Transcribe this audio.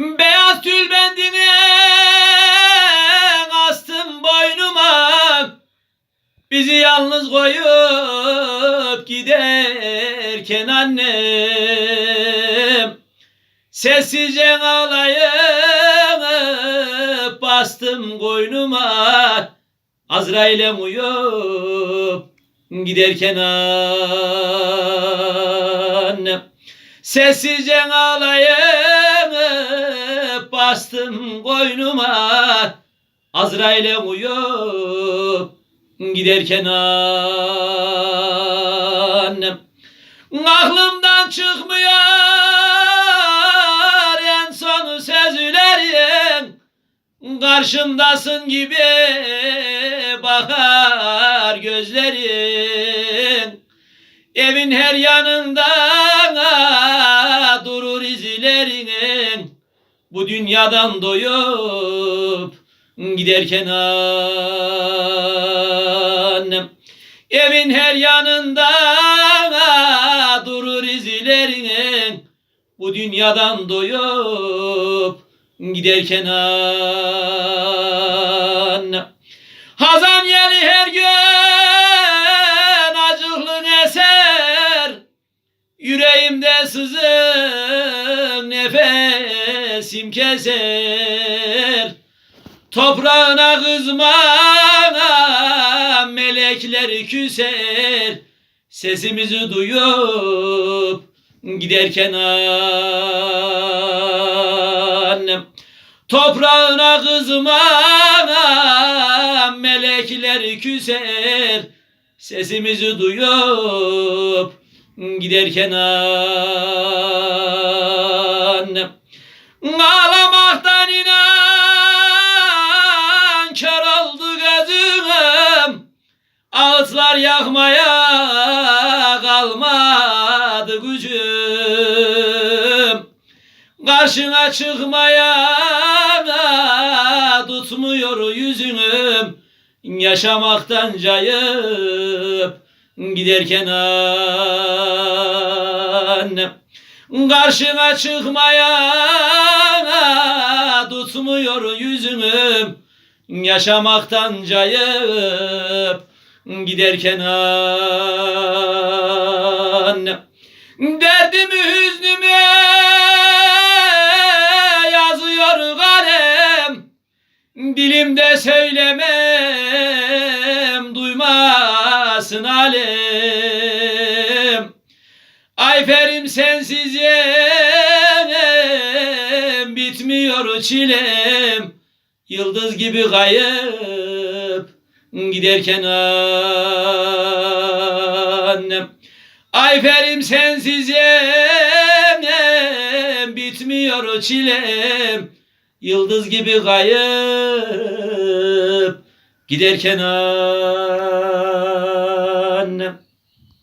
Beyaz tülbendini astım boynuma. Bizi yalnız koyup giderken annem Sessizce ağlayıp bastım koynuma. Azrail'e uyup giderken annem Sessizce ağlayıp bastım koynuma Azrail'e uyup giderken annem Aklımdan çıkmıyor en sonu sözlerin Karşımdasın gibi bakar gözlerin. Evin her yanında Bu dünyadan doyup giderken annem Evin her yanında durur izlerinin Bu dünyadan doyup giderken annem. Hazan yeli her gün acıklı eser Yüreğimde sızın nefesim keser Toprağına kızma melekler küser. Sesimizi duyup giderken annem Toprağına kızma melekler küser. Sesimizi duyup giderken annem Ağlamaktan inan kör oldu gözüm. Ağıtlar yakmaya kalmadı gücüm. Karşına çıkmaya tutmuyor yüzünüm. Yaşamaktan cayıp giderken annem Karşına çıkmaya tutmuyor yüzünüm Yaşamaktan cayıp giderken annem Derdimi hüznümü yazıyor kalem Dilimde söylemem duymasın alem Ayferim sensiz yenem bitmiyor çilem. Yıldız gibi kayıp giderken annem. Ayferim sensiz yenem bitmiyor çilem. Yıldız gibi kayıp giderken annem